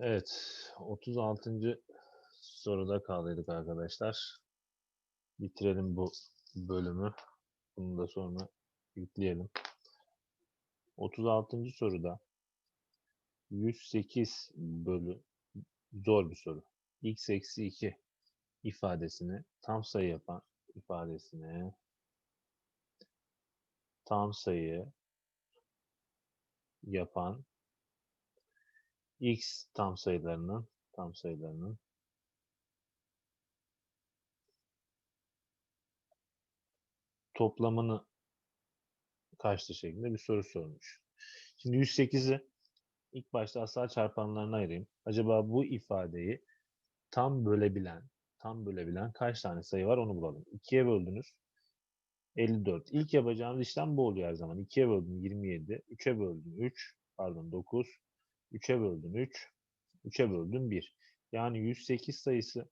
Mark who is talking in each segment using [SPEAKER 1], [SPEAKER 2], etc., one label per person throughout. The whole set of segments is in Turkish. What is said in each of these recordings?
[SPEAKER 1] Evet, 36. soruda kaldıydık arkadaşlar. Bitirelim bu bölümü. Bunu da sonra yükleyelim. 36. soruda 108 bölü zor bir soru. x eksi 2 ifadesini tam sayı yapan ifadesini tam sayı yapan x tam sayılarının tam sayılarının toplamını kaçtı şeklinde bir soru sormuş. Şimdi 108'i ilk başta asal çarpanlarına ayırayım. Acaba bu ifadeyi tam bölebilen, tam bölebilen kaç tane sayı var onu bulalım. 2'ye böldünüz. 54. İlk yapacağımız işlem bu oluyor her zaman. 2'ye böldüm 27, 3'e böldüm 3, pardon 9, 3'e böldüm 3, 3'e böldüm 1. Yani 108 sayısı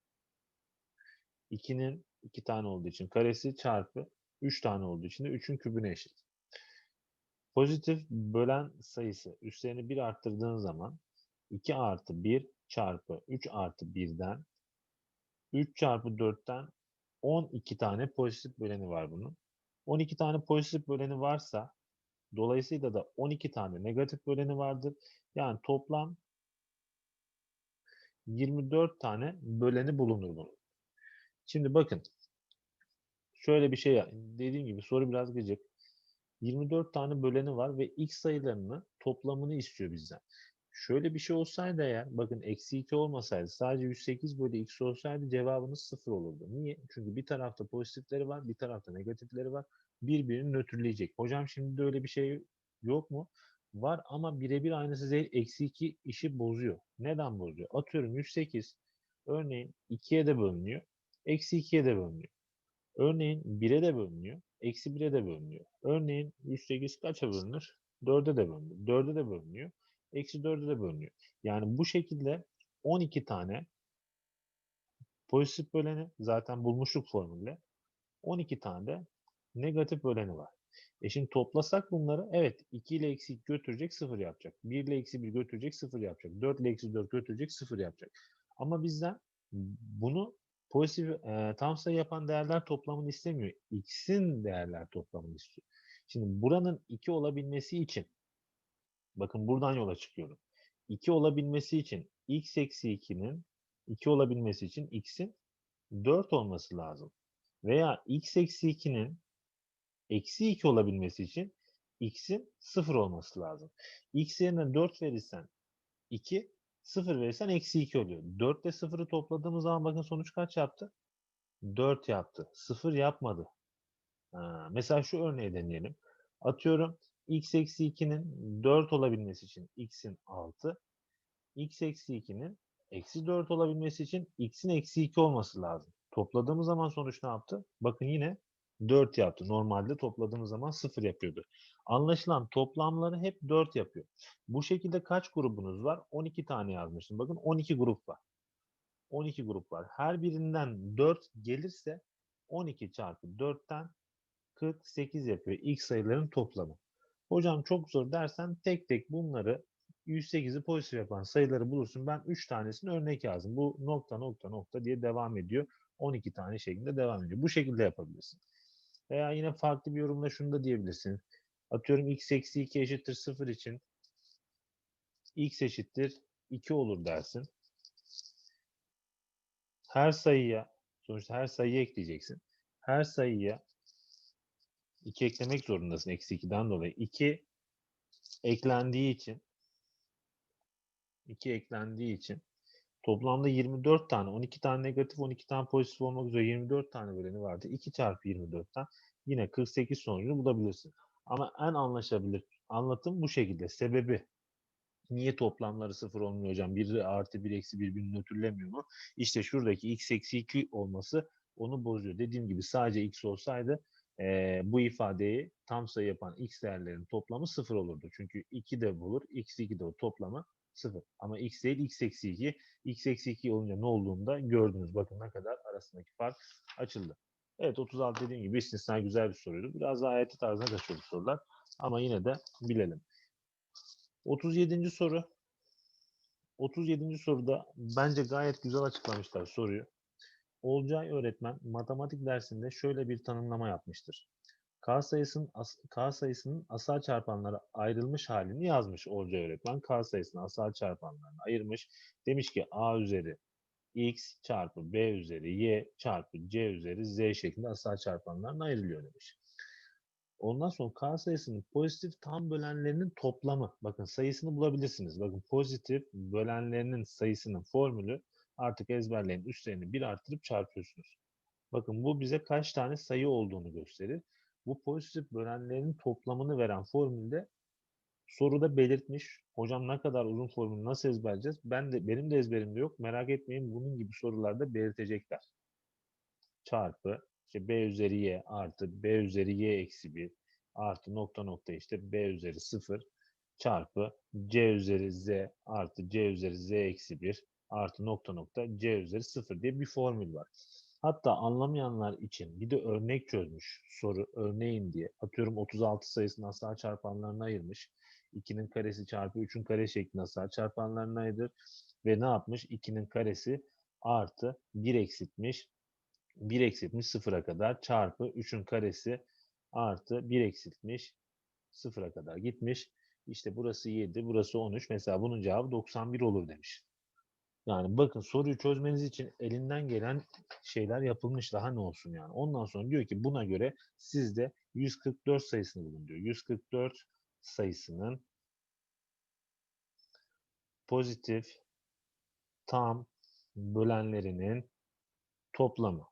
[SPEAKER 1] 2'nin 2 tane olduğu için karesi çarpı 3 tane olduğu için de 3'ün kübüne eşit. Pozitif bölen sayısı üstlerini 1 arttırdığın zaman 2 artı 1 çarpı 3 artı 1'den 3 çarpı 4'ten 12 tane pozitif böleni var bunun. 12 tane pozitif böleni varsa dolayısıyla da 12 tane negatif böleni vardır. Yani toplam 24 tane böleni bulunur bunun. Şimdi bakın. Şöyle bir şey dediğim gibi soru biraz gıcık. 24 tane böleni var ve x sayılarını toplamını istiyor bizden. Şöyle bir şey olsaydı eğer, bakın eksi 2 olmasaydı, sadece 108 bölü x olsaydı cevabınız 0 olurdu. Niye? Çünkü bir tarafta pozitifleri var, bir tarafta negatifleri var. Birbirini nötrleyecek. Hocam şimdi de öyle bir şey yok mu? Var ama birebir aynısı değil. Eksi 2 işi bozuyor. Neden bozuyor? Atıyorum 108 örneğin 2'ye de bölünüyor. Eksi 2'ye de bölünüyor. Örneğin 1'e de bölünüyor. Eksi 1'e de bölünüyor. Örneğin 108 kaça bölünür? 4'e de bölünür. 4'e de bölünüyor. Eksi 4'e de bölünüyor. Yani bu şekilde 12 tane pozitif böleni zaten bulmuşluk formülle 12 tane de negatif böleni var. E şimdi toplasak bunları evet 2 ile eksi 2 götürecek 0 yapacak. 1 ile eksi 1 götürecek 0 yapacak. 4 ile eksi 4 götürecek 0 yapacak. Ama bizden bunu pozitif e, tam sayı yapan değerler toplamını istemiyor. X'in değerler toplamını istiyor. Şimdi buranın 2 olabilmesi için bakın buradan yola çıkıyorum. 2 olabilmesi için x eksi 2'nin 2 olabilmesi için x'in 4 olması lazım. Veya x eksi 2'nin eksi 2 olabilmesi için x'in 0 olması lazım. x yerine 4 verirsen 2, 0 verirsen eksi 2 oluyor. 4 ile 0'ı topladığımız zaman bakın sonuç kaç yaptı? 4 yaptı. 0 yapmadı. Ha, mesela şu örneği deneyelim. Atıyorum x eksi 2'nin 4 olabilmesi için x'in 6, x eksi 2'nin eksi 4 olabilmesi için x'in eksi 2 olması lazım. Topladığımız zaman sonuç ne yaptı? Bakın yine 4 yaptı. Normalde topladığımız zaman 0 yapıyordu. Anlaşılan toplamları hep 4 yapıyor. Bu şekilde kaç grubunuz var? 12 tane yazmıştım. Bakın 12 grup var. 12 grup var. Her birinden 4 gelirse 12 çarpı 4'ten 48 yapıyor. X sayıların toplamı. Hocam çok zor dersen tek tek bunları 108'i pozitif yapan sayıları bulursun. Ben 3 tanesini örnek yazdım. Bu nokta nokta nokta diye devam ediyor. 12 tane şeklinde devam ediyor. Bu şekilde yapabilirsin. Veya yine farklı bir yorumla şunu da diyebilirsin. Atıyorum x eksi 2 eşittir 0 için x eşittir 2 olur dersin. Her sayıya, sonuçta her sayıya ekleyeceksin. Her sayıya 2 eklemek zorundasın eksi 2'den dolayı. 2 eklendiği için 2 eklendiği için toplamda 24 tane, 12 tane negatif, 12 tane pozitif olmak üzere 24 tane böleni vardı. 2 çarpı 24'ten yine 48 sonucunu bulabilirsin. Ama en anlaşabilir anlatım bu şekilde. Sebebi niye toplamları sıfır olmuyor hocam? 1 artı 1 eksi 1 birbirini nötrlemiyor mu? İşte şuradaki x eksi 2 olması onu bozuyor. Dediğim gibi sadece x olsaydı e, bu ifadeyi tam sayı yapan x değerlerin toplamı sıfır olurdu. Çünkü 2 de bulur, x 2 de o toplamı 0. Ama x değil x eksi 2. x eksi 2 olunca ne olduğunda gördünüz. Bakın ne kadar arasındaki fark açıldı. Evet 36 dediğim gibi istisna güzel bir soruydu. Biraz daha ayeti tarzına kaçıyor bu sorular. Ama yine de bilelim. 37. soru. 37. soruda bence gayet güzel açıklamışlar soruyu. Olcay öğretmen matematik dersinde şöyle bir tanımlama yapmıştır. K sayısının K sayısının asal çarpanlara ayrılmış halini yazmış Olcay öğretmen. K sayısını asal çarpanlarına ayırmış. Demiş ki A üzeri x çarpı b üzeri y çarpı c üzeri z şeklinde asal çarpanlarına ayrılıyor demiş. Ondan sonra k sayısının pozitif tam bölenlerinin toplamı. Bakın sayısını bulabilirsiniz. Bakın pozitif bölenlerinin sayısının formülü artık ezberleyin. Üstlerini bir arttırıp çarpıyorsunuz. Bakın bu bize kaç tane sayı olduğunu gösterir. Bu pozitif bölenlerin toplamını veren formülde soruda belirtmiş. Hocam ne kadar uzun formülü nasıl ezberleyeceğiz? Ben de benim de ezberimde yok. Merak etmeyin bunun gibi sorularda belirtecekler. Çarpı işte b üzeri y artı b üzeri y eksi 1 artı nokta nokta işte b üzeri 0 çarpı c üzeri z artı c üzeri z eksi 1 artı nokta nokta c üzeri 0 diye bir formül var. Hatta anlamayanlar için bir de örnek çözmüş soru örneğin diye. Atıyorum 36 sayısını asal çarpanlarına ayırmış. 2'nin karesi çarpı 3'ün kare şeklinde asal çarpanlarına ayırır. Ve ne yapmış? 2'nin karesi artı 1 eksiltmiş. 1 eksiltmiş sıfıra kadar çarpı 3'ün karesi artı 1 eksiltmiş sıfıra kadar gitmiş. İşte burası 7, burası 13. Mesela bunun cevabı 91 olur demiş. Yani bakın soruyu çözmeniz için elinden gelen şeyler yapılmış daha ne olsun yani. Ondan sonra diyor ki buna göre siz de 144 sayısını bulun diyor. 144 sayısının pozitif tam bölenlerinin toplamı.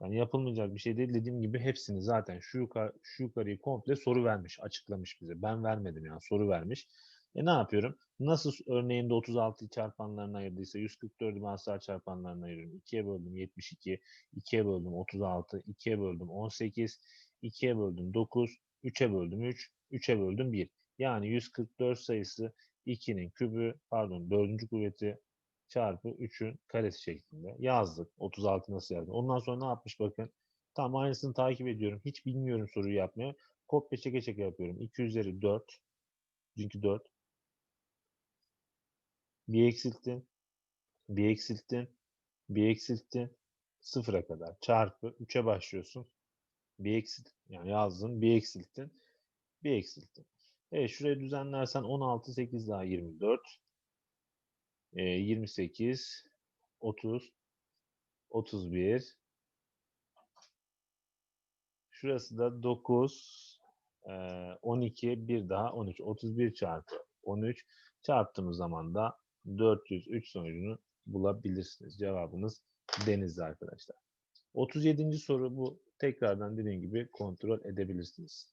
[SPEAKER 1] Yani yapılmayacak bir şey değil. Dediğim gibi hepsini zaten şu yukarı, şu yukarıyı komple soru vermiş, açıklamış bize. Ben vermedim yani soru vermiş. E ne yapıyorum? Nasıl örneğinde 36'yı çarpanlarına ayırdıysa 144'ü ben asal çarpanlarına ayırıyorum. 2'ye böldüm 72, 2'ye böldüm 36, 2'ye böldüm 18, 2'ye böldüm 9, 3'e böldüm 3, 3'e böldüm 1. Yani 144 sayısı 2'nin kübü, pardon 4. kuvveti çarpı 3'ün karesi şeklinde yazdık. 36 nasıl yazdım? Ondan sonra ne yapmış bakın. Tam aynısını takip ediyorum. Hiç bilmiyorum soruyu yapmaya. Kopya çeke çeke yapıyorum. 2 üzeri 4. Çünkü 4. Bir eksilttin. Bir eksilttin. Bir eksilttin. Sıfıra kadar çarpı 3'e başlıyorsun. Bir eksilt yani yazdın. Bir eksilttin. Bir eksilttin. Evet şurayı düzenlersen 16, 8 daha 24. 28, 30, 31. Şurası da 9, 12, bir daha 13. 31 çarpı 13 çarptığımız zaman da 403 sonucunu bulabilirsiniz. Cevabınız denizli arkadaşlar. 37. soru bu. Tekrardan dediğim gibi kontrol edebilirsiniz.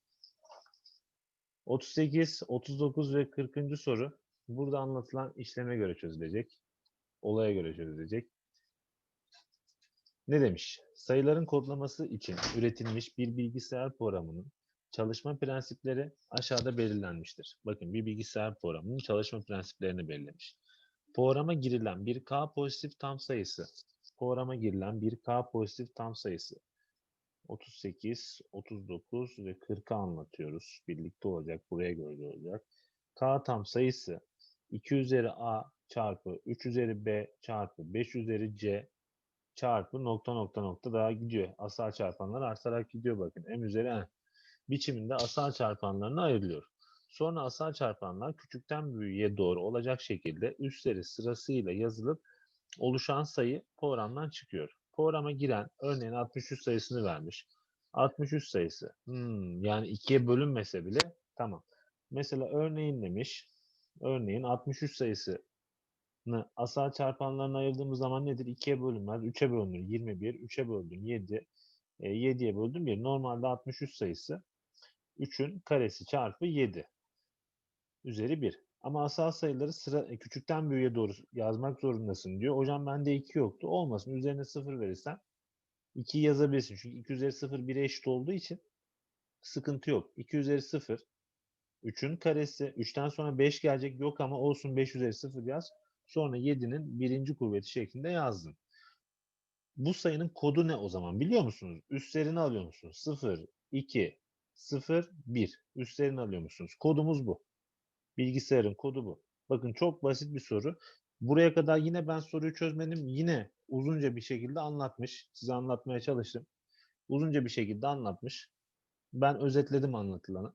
[SPEAKER 1] 38, 39 ve 40. soru burada anlatılan işleme göre çözülecek. Olaya göre çözülecek. Ne demiş? Sayıların kodlaması için üretilmiş bir bilgisayar programının çalışma prensipleri aşağıda belirlenmiştir. Bakın bir bilgisayar programının çalışma prensiplerini belirlemiş. Programa girilen bir k pozitif tam sayısı. Programa girilen bir k pozitif tam sayısı. 38, 39 ve 40'ı anlatıyoruz. Birlikte olacak, buraya göre olacak. K tam sayısı 2 üzeri A çarpı 3 üzeri B çarpı 5 üzeri C çarpı nokta nokta nokta daha gidiyor. Asal çarpanlar artarak gidiyor bakın. M üzeri N biçiminde asal çarpanlarına ayrılıyor. Sonra asal çarpanlar küçükten büyüğe doğru olacak şekilde üstleri sırasıyla yazılıp oluşan sayı programdan çıkıyor. Programa giren örneğin 63 sayısını vermiş. 63 sayısı. Hmm, yani ikiye bölünmese bile tamam. Mesela örneğin demiş. Örneğin 63 sayısını asal çarpanlarına ayırdığımız zaman nedir? 2'ye bölünmez. 3'e bölünür. 21. 3'e böldüm 7. E, 7'ye böldüm 1. Normalde 63 sayısı 3'ün karesi çarpı 7 üzeri 1. Ama asal sayıları sıra e, küçükten büyüğe doğru yazmak zorundasın diyor. Hocam bende 2 yoktu. Olmasın. Üzerine 0 verirsen 2 yazabilirsin. Çünkü 2 üzeri 0 1'e eşit olduğu için sıkıntı yok. 2 üzeri 0 3'ün karesi. 3'ten sonra 5 gelecek yok ama olsun 5 üzeri 0 yaz. Sonra 7'nin birinci kuvveti şeklinde yazdın. Bu sayının kodu ne o zaman biliyor musunuz? Üstlerini alıyor musunuz? 0, 2, 0, 1. Üstlerini alıyor musunuz? Kodumuz bu. Bilgisayarın kodu bu. Bakın çok basit bir soru. Buraya kadar yine ben soruyu çözmedim. Yine uzunca bir şekilde anlatmış. Size anlatmaya çalıştım. Uzunca bir şekilde anlatmış. Ben özetledim anlatılanı.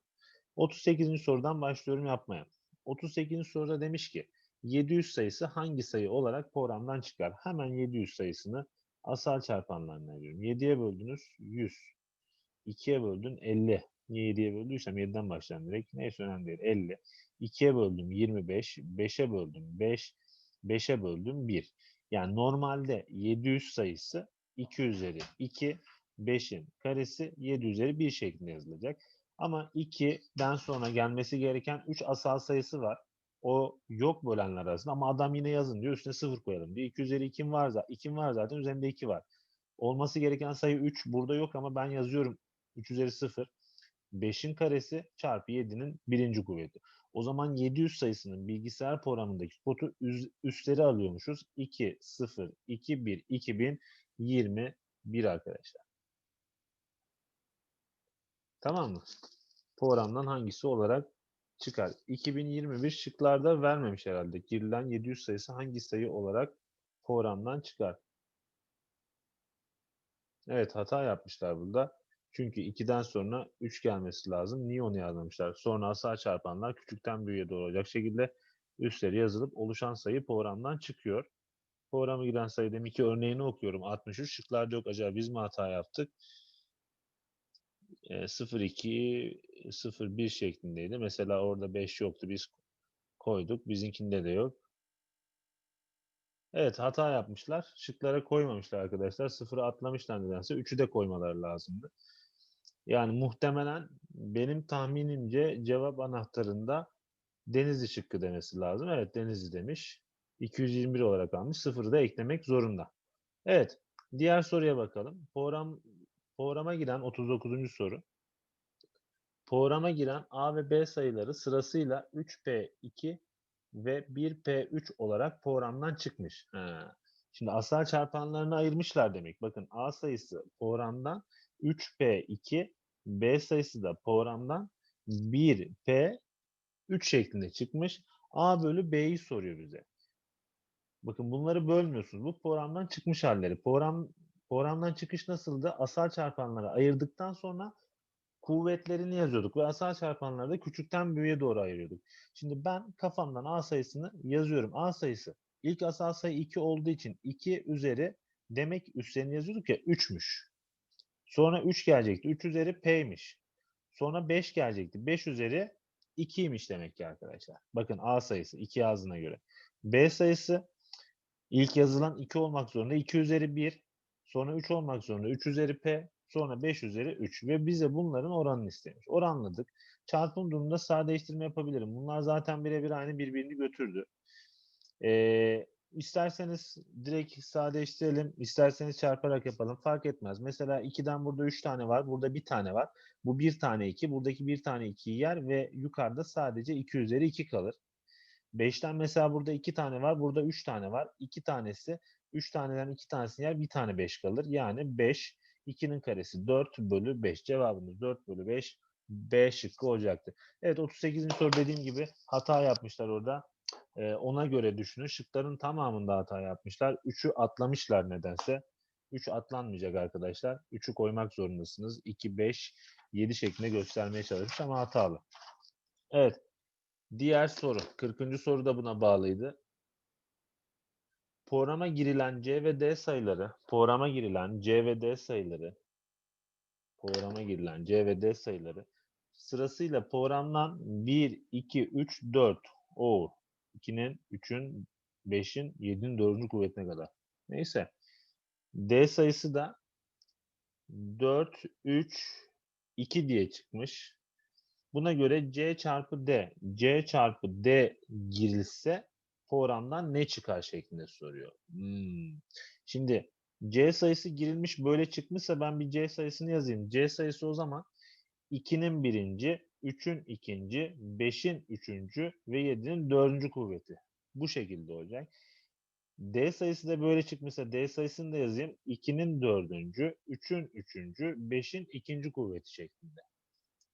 [SPEAKER 1] 38. sorudan başlıyorum yapmaya. 38. soruda demiş ki 700 sayısı hangi sayı olarak programdan çıkar? Hemen 700 sayısını asal çarpanlarına ayırıyorum. 7'ye böldünüz 100. 2'ye böldün 50. Niye 7'ye böldüysem 7'den başlayalım direkt. Neyse önemli değil. 50. 2'ye böldüm 25. 5'e böldüm 5. 5'e böldüm 1. Yani normalde 700 sayısı 2 üzeri 2. 5'in karesi 7 üzeri 1 şeklinde yazılacak. Ama 2'den sonra gelmesi gereken 3 asal sayısı var. O yok bölenler arasında ama adam yine yazın diyor üstüne 0 koyalım diyor. 2 üzeri 2'm var, zaten 2'm var zaten üzerinde 2 var. Olması gereken sayı 3 burada yok ama ben yazıyorum 3 üzeri 0. 5'in karesi çarpı 7'nin birinci kuvveti. O zaman 700 sayısının bilgisayar programındaki kodu üstleri alıyormuşuz. 2, 0, 2, 1, 2021 arkadaşlar. Tamam mı? Programdan hangisi olarak çıkar? 2021 şıklarda vermemiş herhalde. Girilen 700 sayısı hangi sayı olarak programdan çıkar? Evet hata yapmışlar burada. Çünkü 2'den sonra 3 gelmesi lazım. Niye onu yazmamışlar? Sonra asal çarpanlar küçükten büyüğe doğru olacak şekilde üstleri yazılıp oluşan sayı programdan çıkıyor. Programa giren sayı demek ki örneğini okuyorum. 63 şıklarda yok. Acaba biz mi hata yaptık? 02 01 şeklindeydi. Mesela orada 5 yoktu. Biz koyduk. Bizinkinde de yok. Evet hata yapmışlar. Şıklara koymamışlar arkadaşlar. Sıfırı atlamışlar nedense. Üçü de koymaları lazımdı. Yani muhtemelen benim tahminimce cevap anahtarında Denizli şıkkı demesi lazım. Evet Denizli demiş. 221 olarak almış. Sıfırı da eklemek zorunda. Evet. Diğer soruya bakalım. Program Programa giren 39. soru. Programa giren A ve B sayıları sırasıyla 3P2 ve 1P3 olarak programdan çıkmış. Ha. Şimdi asal çarpanlarını ayırmışlar demek. Bakın A sayısı programdan 3P2, B sayısı da programdan 1P3 şeklinde çıkmış. A bölü B'yi soruyor bize. Bakın bunları bölmüyorsunuz. Bu programdan çıkmış halleri. Program Programdan çıkış nasıldı? Asal çarpanları ayırdıktan sonra kuvvetlerini yazıyorduk ve asal çarpanları da küçükten büyüğe doğru ayırıyorduk. Şimdi ben kafamdan A sayısını yazıyorum. A sayısı ilk asal sayı 2 olduğu için 2 üzeri demek üstlerini yazıyorduk ya 3'müş. Sonra 3 gelecekti. 3 üzeri P'ymiş. Sonra 5 gelecekti. 5 üzeri 2'ymiş demek ki arkadaşlar. Bakın A sayısı 2 yazdığına göre. B sayısı ilk yazılan 2 olmak zorunda. 2 üzeri 1 Sonra 3 olmak zorunda. 3 üzeri P. Sonra 5 üzeri 3. Ve bize bunların oranını istemiş. Oranladık. Çarpım durumunda sadeleştirme yapabilirim. Bunlar zaten birebir aynı birbirini götürdü. Ee, isterseniz direkt sadeleştirelim. isterseniz çarparak yapalım. Fark etmez. Mesela 2'den burada 3 tane var. Burada 1 tane var. Bu 1 tane 2. Buradaki 1 tane 2'yi yer ve yukarıda sadece 2 üzeri 2 kalır. 5'ten mesela burada 2 tane var. Burada 3 tane var. 2 tanesi 3 taneden 2 tanesini yer bir tane 5 kalır. Yani 5 2'nin karesi 4 bölü 5. Cevabımız 4 bölü 5 B şıkkı olacaktı. Evet 38. soru dediğim gibi hata yapmışlar orada. Ee, ona göre düşünün. Şıkların tamamında hata yapmışlar. 3'ü atlamışlar nedense. 3 atlanmayacak arkadaşlar. 3'ü koymak zorundasınız. 2, 5, 7 şeklinde göstermeye çalışmış ama hatalı. Evet. Diğer soru. 40. soru da buna bağlıydı programa girilen C ve D sayıları, programa girilen C ve D sayıları, programa girilen C ve D sayıları sırasıyla programdan 1, 2, 3, 4, o 2'nin, 3'ün, 5'in, 7'nin 4. kuvvetine kadar. Neyse. D sayısı da 4, 3, 2 diye çıkmış. Buna göre C çarpı D, C çarpı D girilse programdan ne çıkar şeklinde soruyor. Hmm. Şimdi C sayısı girilmiş böyle çıkmışsa ben bir C sayısını yazayım. C sayısı o zaman 2'nin birinci, 3'ün ikinci, 5'in üçüncü ve 7'nin dördüncü kuvveti. Bu şekilde olacak. D sayısı da böyle çıkmışsa D sayısını da yazayım. 2'nin dördüncü, 3'ün üçüncü, 5'in ikinci kuvveti şeklinde.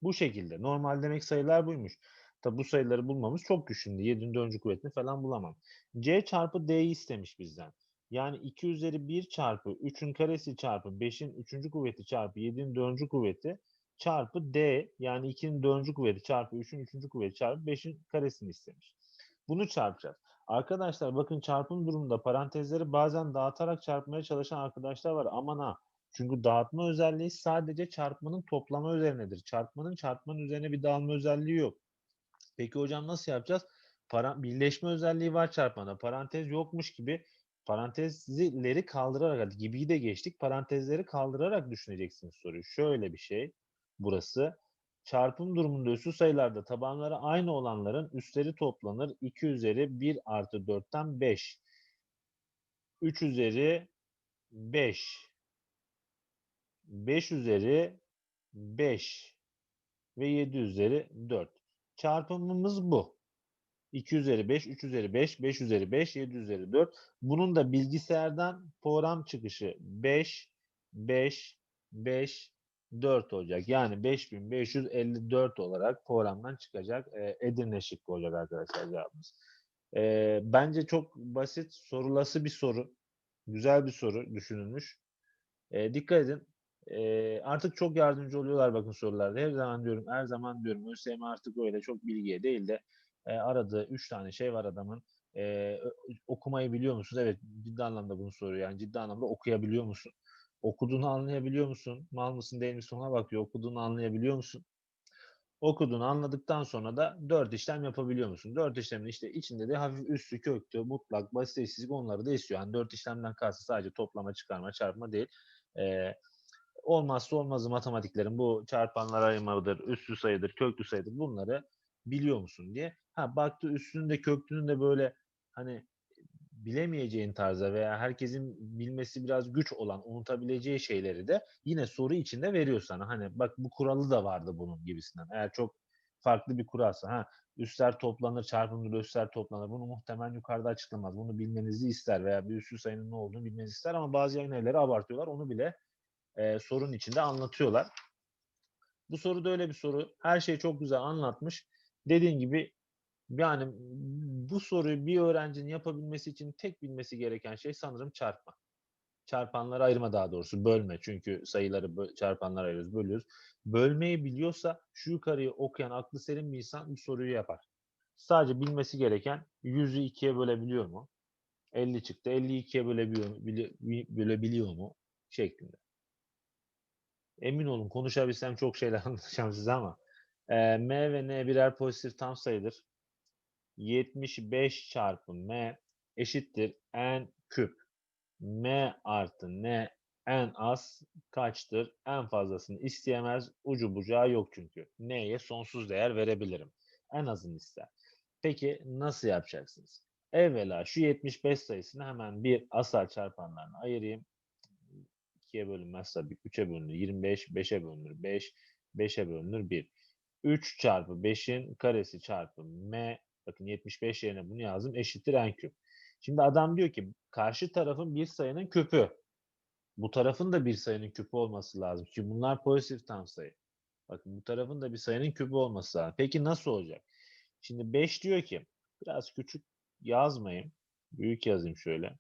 [SPEAKER 1] Bu şekilde. Normal demek sayılar buymuş. Tabi bu sayıları bulmamız çok güç şimdi. 7'nin 4. kuvvetini falan bulamam. C çarpı D'yi istemiş bizden. Yani 2 üzeri 1 çarpı 3'ün karesi çarpı 5'in 3. kuvveti çarpı 7'nin 4. kuvveti çarpı D yani 2'nin 4. kuvveti çarpı 3'ün 3. kuvveti çarpı 5'in karesini istemiş. Bunu çarpacağız. Arkadaşlar bakın çarpım durumunda parantezleri bazen dağıtarak çarpmaya çalışan arkadaşlar var. Aman ha. Çünkü dağıtma özelliği sadece çarpmanın toplama üzerinedir. Çarpmanın çarpmanın üzerine bir dağılma özelliği yok. Peki hocam nasıl yapacağız? Para, birleşme özelliği var çarpmada. Parantez yokmuş gibi parantezleri kaldırarak, hadi gibiyi de geçtik. Parantezleri kaldırarak düşüneceksiniz soruyu. Şöyle bir şey burası. Çarpım durumunda üssü sayılarda tabanları aynı olanların üstleri toplanır. 2 üzeri 1 artı 4'ten 5. 3 üzeri 5. 5 üzeri 5 ve 7 üzeri 4. Çarpımımız bu. 2 üzeri 5, 3 üzeri 5, 5 üzeri 5, 7 üzeri 4. Bunun da bilgisayardan program çıkışı 5, 5, 5, 4 olacak. Yani 5554 olarak programdan çıkacak. E, Edirne şıkkı olacak arkadaşlar cevabımız. E, bence çok basit, sorulası bir soru. Güzel bir soru düşünülmüş. E, dikkat edin. E, artık çok yardımcı oluyorlar bakın sorularda. Her zaman diyorum, her zaman diyorum ÖSYM artık öyle çok bilgiye değil de e, aradığı 3 tane şey var adamın. E, okumayı biliyor musunuz? Evet ciddi anlamda bunu soruyor. Yani ciddi anlamda okuyabiliyor musun? Okuduğunu anlayabiliyor musun? Mal mısın değil misin ona bakıyor. Okuduğunu anlayabiliyor musun? Okuduğunu anladıktan sonra da dört işlem yapabiliyor musun? Dört işlemin işte içinde de hafif üstü, köktü, mutlak, basit eşsizlik onları da istiyor. Yani dört işlemden kastı sadece toplama, çıkarma, çarpma değil. Ee, olmazsa olmazı matematiklerin bu çarpanlar ayırmadır, üstü sayıdır, köklü sayıdır bunları biliyor musun diye. Ha baktı üstünün de köklünün de böyle hani bilemeyeceğin tarzda veya herkesin bilmesi biraz güç olan unutabileceği şeyleri de yine soru içinde veriyor sana. Hani bak bu kuralı da vardı bunun gibisinden. Eğer çok farklı bir kuralsa ha üstler toplanır çarpımdır üstler toplanır. Bunu muhtemelen yukarıda açıklamaz. Bunu bilmenizi ister veya bir üstü sayının ne olduğunu bilmenizi ister ama bazı yayın evleri abartıyorlar. Onu bile e, sorun içinde anlatıyorlar. Bu soru da öyle bir soru. Her şey çok güzel anlatmış. Dediğim gibi yani bu soruyu bir öğrencinin yapabilmesi için tek bilmesi gereken şey sanırım çarpma. Çarpanları ayırma daha doğrusu bölme. Çünkü sayıları çarpanlara ayırıyoruz, bölüyoruz. Bölmeyi biliyorsa şu yukarıyı okuyan aklı selim bir insan bu soruyu yapar. Sadece bilmesi gereken 100'ü 2'ye bölebiliyor mu? 50 çıktı. 50'yi 2'ye bölebiliyor, bölebiliyor mu? Şeklinde. Emin olun konuşabilsem çok şeyler anlatacağım size ama e, M ve N birer pozitif tam sayıdır. 75 çarpı m eşittir n küp. m artı n en az kaçtır? En fazlasını isteyemez. Ucu bucağı yok çünkü. N'ye sonsuz değer verebilirim. En azını ister. Peki nasıl yapacaksınız? Evvela şu 75 sayısını hemen bir asal çarpanlarına ayırayım. 2'ye bölünmez tabii. 3'e bölünür. 25, 5'e bölünür. 5, 5'e bölünür 1. 3 çarpı 5'in karesi çarpı m Bakın 75 yerine bunu yazdım. Eşittir n küp. Şimdi adam diyor ki karşı tarafın bir sayının küpü. Bu tarafın da bir sayının küpü olması lazım. Çünkü bunlar pozitif tam sayı. Bakın bu tarafın da bir sayının küpü olması lazım. Peki nasıl olacak? Şimdi 5 diyor ki biraz küçük yazmayayım. Büyük yazayım şöyle.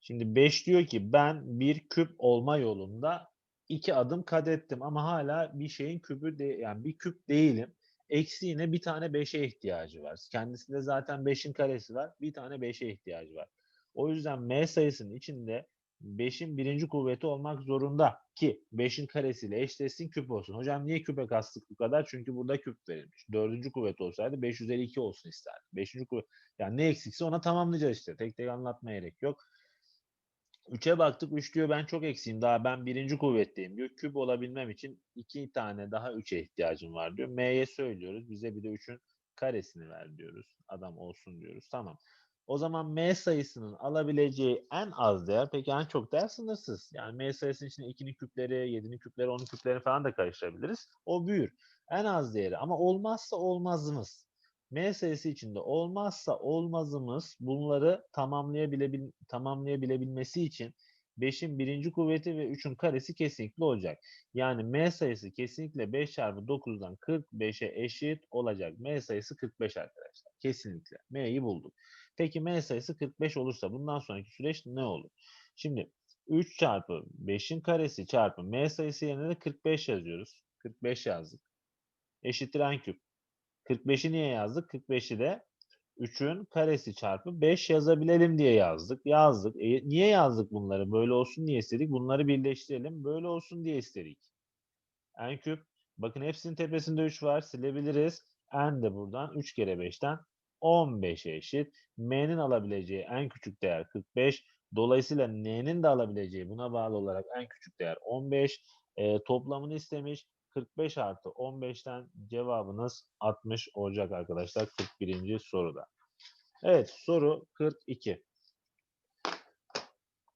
[SPEAKER 1] Şimdi 5 diyor ki ben bir küp olma yolunda iki adım kat ettim ama hala bir şeyin küpü de yani bir küp değilim. Eksi yine bir tane 5'e ihtiyacı var. Kendisinde zaten 5'in karesi var. Bir tane 5'e ihtiyacı var. O yüzden m sayısının içinde 5'in birinci kuvveti olmak zorunda ki 5'in karesiyle eşleşsin küp olsun. Hocam niye küpe kastık bu kadar? Çünkü burada küp verilmiş. Dördüncü kuvvet olsaydı 5 üzeri 2 olsun isterdi. Beşinci kuvvet yani ne eksikse ona tamamlayacağız işte. Tek tek anlatmaya gerek yok. 3'e baktık. 3 diyor ben çok eksiğim. Daha ben birinci kuvvetteyim diyor. Küp olabilmem için iki tane daha 3'e ihtiyacım var diyor. M'ye söylüyoruz. Bize bir de 3'ün karesini ver diyoruz. Adam olsun diyoruz. Tamam. O zaman M sayısının alabileceği en az değer, peki en çok değer sınırsız. Yani M sayısının içinde 2'nin küpleri, 7'nin küpleri, 10'un küpleri falan da karıştırabiliriz. O büyür. En az değeri ama olmazsa olmazımız. M sayısı içinde olmazsa olmazımız bunları tamamlayabilebil tamamlayabilebilmesi için 5'in birinci kuvveti ve 3'ün karesi kesinlikle olacak. Yani m sayısı kesinlikle 5 çarpı 9'dan 45'e eşit olacak. m sayısı 45 arkadaşlar. Kesinlikle. m'yi bulduk. Peki m sayısı 45 olursa bundan sonraki süreç ne olur? Şimdi 3 çarpı 5'in karesi çarpı m sayısı yerine de 45 yazıyoruz. 45 yazdık. Eşittir n küp. 45'i niye yazdık? 45'i de 3'ün karesi çarpı 5 yazabilelim diye yazdık. Yazdık. E, niye yazdık bunları? Böyle olsun diye istedik. Bunları birleştirelim. Böyle olsun diye istedik. n küp. Bakın hepsinin tepesinde 3 var. Silebiliriz. n de buradan 3 kere 5'ten 15'e eşit. m'nin alabileceği en küçük değer 45. Dolayısıyla n'nin de alabileceği buna bağlı olarak en küçük değer 15. E, toplamını istemiş. 45 artı 15'ten cevabınız 60 olacak arkadaşlar 41. soruda. Evet soru 42.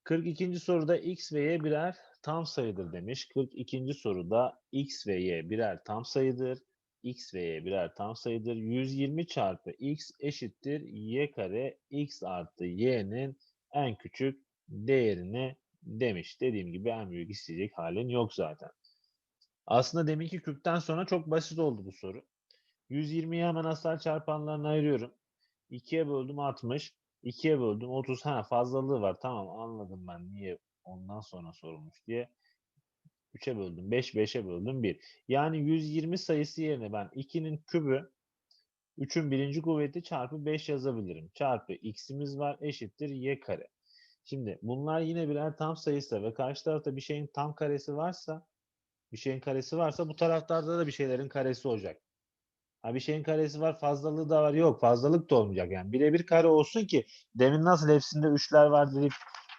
[SPEAKER 1] 42. soruda x ve y birer tam sayıdır demiş. 42. soruda x ve y birer tam sayıdır. x ve y birer tam sayıdır. 120 çarpı x eşittir y kare x artı y'nin en küçük değerini demiş. Dediğim gibi en büyük isteyecek halin yok zaten. Aslında deminki küpten sonra çok basit oldu bu soru. 120'yi hemen asal çarpanlarına ayırıyorum. 2'ye böldüm 60. 2'ye böldüm 30. Ha fazlalığı var. Tamam anladım ben niye ondan sonra sorulmuş diye. 3'e böldüm 5, 5'e böldüm 1. Yani 120 sayısı yerine ben 2'nin kübü 3'ün birinci kuvveti çarpı 5 yazabilirim. Çarpı x'imiz var eşittir y kare. Şimdi bunlar yine birer tam sayısı ve karşı tarafta bir şeyin tam karesi varsa bir şeyin karesi varsa bu taraflarda da bir şeylerin karesi olacak. Ha bir şeyin karesi var fazlalığı da var. Yok fazlalık da olmayacak yani. Birebir kare olsun ki demin nasıl hepsinde üçler var deyip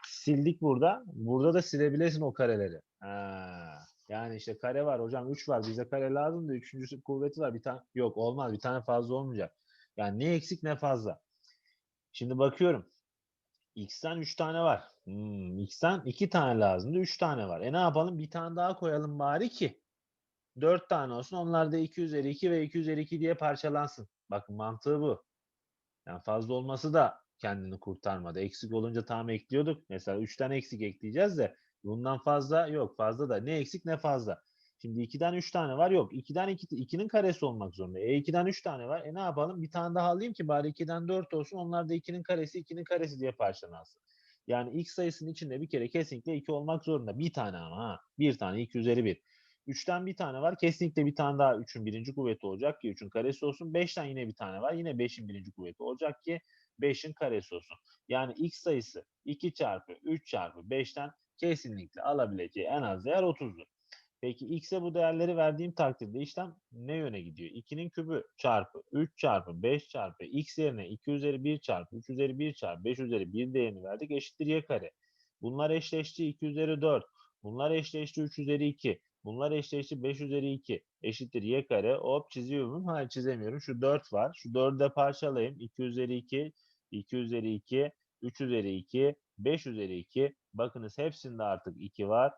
[SPEAKER 1] sildik burada. Burada da silebilesin o kareleri. Ha. Yani işte kare var hocam 3 var bize kare lazım da üçüncüsü kuvveti var bir tane yok olmaz bir tane fazla olmayacak. Yani ne eksik ne fazla. Şimdi bakıyorum x'ten 3 tane var. Hmm, x'ten 2 tane lazımdı 3 tane var. E ne yapalım bir tane daha koyalım bari ki 4 tane olsun. Onlar da 2 üzeri 2 ve 2 üzeri 2 diye parçalansın. Bakın mantığı bu. Yani fazla olması da kendini kurtarmadı. Eksik olunca tam ekliyorduk. Mesela 3 tane eksik ekleyeceğiz de bundan fazla yok. Fazla da ne eksik ne fazla. Şimdi 2'den 3 tane var. Yok. 2'den 2, 2'nin karesi olmak zorunda. E 2'den 3 tane var. E ne yapalım? Bir tane daha alayım ki bari 2'den 4 olsun. Onlar da 2'nin karesi 2'nin karesi diye parçalansın. Yani x sayısının içinde bir kere kesinlikle 2 olmak zorunda. Bir tane ama ha. Bir tane 2 üzeri 1. 3'ten bir tane var. Kesinlikle bir tane daha 3'ün birinci kuvveti olacak ki 3'ün karesi olsun. 5'ten yine bir tane var. Yine 5'in birinci kuvveti olacak ki 5'in karesi olsun. Yani x sayısı 2 çarpı 3 çarpı 5'ten kesinlikle alabileceği en az değer 30'dur. Peki x'e bu değerleri verdiğim takdirde işlem ne yöne gidiyor? 2'nin kübü çarpı 3 çarpı 5 çarpı x yerine 2 üzeri 1 çarpı 3 üzeri 1 çarpı 5 üzeri 1 değerini verdik eşittir y kare. Bunlar eşleşti 2 üzeri 4. Bunlar eşleşti 3 üzeri 2. Bunlar eşleşti 5 üzeri 2 eşittir y kare. Hop çiziyor muyum? Hayır çizemiyorum. Şu 4 var. Şu 4'ü de parçalayayım. 2 üzeri 2, 2 üzeri 2, 3 üzeri 2, 5 üzeri 2. Bakınız hepsinde artık 2 var.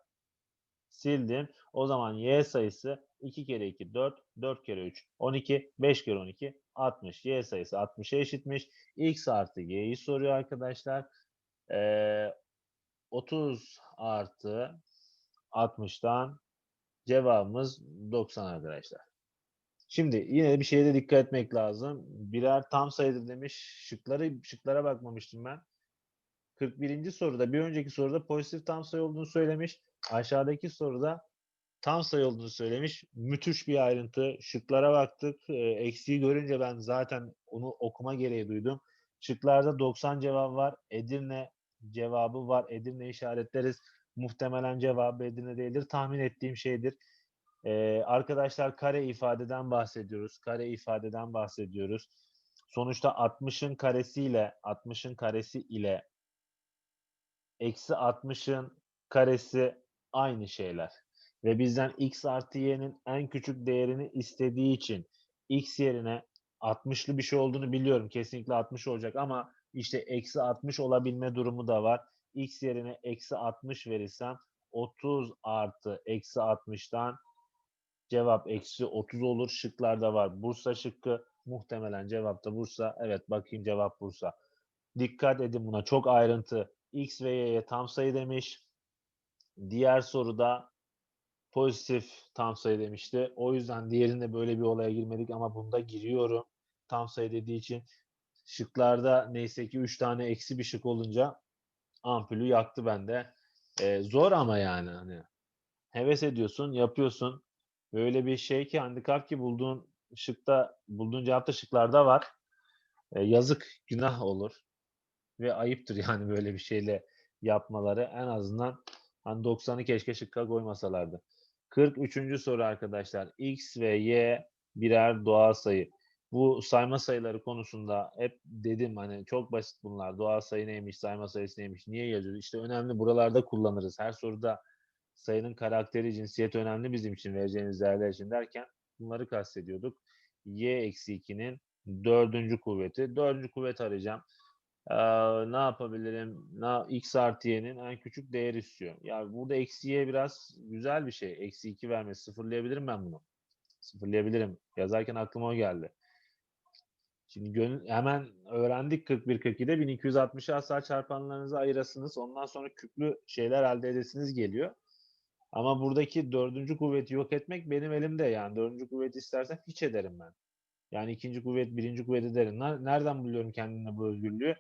[SPEAKER 1] Sildim. O zaman y sayısı 2 kere 2 4, 4 kere 3 12, 5 kere 12 60. Y sayısı 60'a eşitmiş. X artı y'yi soruyor arkadaşlar. Ee, 30 artı 60'dan cevabımız 90 arkadaşlar. Şimdi yine bir şeye de dikkat etmek lazım. Birer tam sayıdır demiş. Şıkları şıklara bakmamıştım ben. 41. soruda bir önceki soruda pozitif tam sayı olduğunu söylemiş. Aşağıdaki soruda tam sayı olduğunu söylemiş. Müthiş bir ayrıntı. Şıklara baktık. E, eksiği görünce ben zaten onu okuma gereği duydum. Şıklarda 90 cevap var. Edirne cevabı var. Edirne işaretleriz. Muhtemelen cevabı Edirne değildir. Tahmin ettiğim şeydir. Ee, arkadaşlar kare ifadeden bahsediyoruz. Kare ifadeden bahsediyoruz. Sonuçta 60'ın karesiyle 60'ın karesi ile eksi 60'ın karesi aynı şeyler. Ve bizden x artı y'nin en küçük değerini istediği için x yerine 60'lı bir şey olduğunu biliyorum. Kesinlikle 60 olacak ama işte eksi 60 olabilme durumu da var. x yerine eksi 60 verirsem 30 artı eksi 60'tan cevap eksi 30 olur. Şıklarda var. Bursa şıkkı muhtemelen cevapta Bursa. Evet bakayım cevap Bursa. Dikkat edin buna çok ayrıntı. X ve Y'ye tam sayı demiş. Diğer soruda pozitif tam sayı demişti. O yüzden diğerinde böyle bir olaya girmedik ama bunda giriyorum. Tam sayı dediği için şıklarda neyse ki 3 tane eksi bir şık olunca ampulü yaktı bende. Ee, zor ama yani hani heves ediyorsun, yapıyorsun. Böyle bir şey ki handikap ki bulduğun şıkta, bulduğun cevapta şıklarda var. Ee, yazık, günah olur. Ve ayıptır yani böyle bir şeyle yapmaları. En azından hani 90'ı keşke şıkka koymasalardı. 43. soru arkadaşlar. X ve Y birer doğal sayı. Bu sayma sayıları konusunda hep dedim hani çok basit bunlar. Doğal sayı neymiş, sayma sayısı neymiş, niye yazıyoruz? İşte önemli buralarda kullanırız. Her soruda sayının karakteri, cinsiyeti önemli bizim için vereceğiniz değerler için derken bunları kastediyorduk. Y eksi 2'nin dördüncü kuvveti. Dördüncü kuvvet arayacağım. Ee, ne yapabilirim? Na, x artı y'nin en küçük değeri istiyor. Ya burada eksi y biraz güzel bir şey. Eksi 2 vermesi. Sıfırlayabilirim ben bunu. Sıfırlayabilirim. Yazarken aklıma o geldi. Şimdi hemen öğrendik 41-42'de 1260'ı asal çarpanlarınızı ayırasınız. Ondan sonra küplü şeyler elde edesiniz geliyor. Ama buradaki dördüncü kuvveti yok etmek benim elimde. Yani dördüncü kuvveti istersem hiç ederim ben. Yani ikinci kuvvet, birinci kuvvet ederim. Nereden buluyorum kendimde bu özgürlüğü?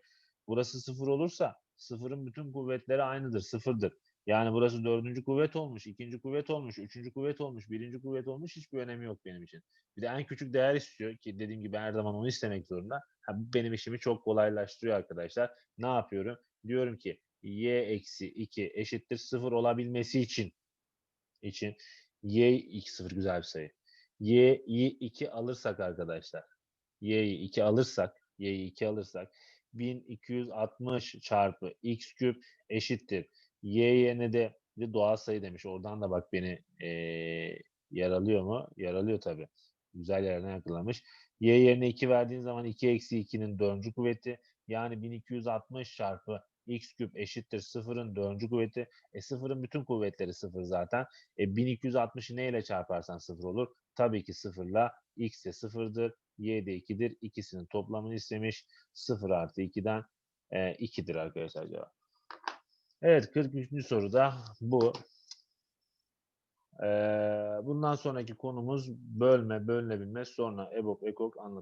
[SPEAKER 1] Burası sıfır olursa sıfırın bütün kuvvetleri aynıdır, sıfırdır. Yani burası dördüncü kuvvet olmuş, ikinci kuvvet olmuş, üçüncü kuvvet olmuş, birinci kuvvet olmuş hiçbir önemi yok benim için. Bir de en küçük değer istiyor ki dediğim gibi her zaman onu istemek zorunda. Ha, benim işimi çok kolaylaştırıyor arkadaşlar. Ne yapıyorum? Diyorum ki y eksi 2 eşittir sıfır olabilmesi için için y x sıfır güzel bir sayı. y'yi 2 alırsak arkadaşlar y'yi 2 alırsak y'yi 2 alırsak 1260 çarpı x küp eşittir. Y yerine de, de doğal sayı demiş. Oradan da bak beni e, yaralıyor mu? Yaralıyor tabi. Güzel yerden yakalamış. Y yerine 2 verdiğin zaman 2 eksi 2'nin 4. kuvveti. Yani 1260 çarpı x küp eşittir sıfırın 4. kuvveti. E sıfırın bütün kuvvetleri sıfır zaten. E 1260'ı ne ile çarparsan sıfır olur? Tabii ki sıfırla x de sıfırdır. Y de 2'dir. İkisinin toplamını istemiş. 0 artı 2'den e, 2'dir arkadaşlar cevap. Evet 43. soruda bu. Ee, bundan sonraki konumuz bölme, bölünebilme, sonra EBOB, EKOK anlat.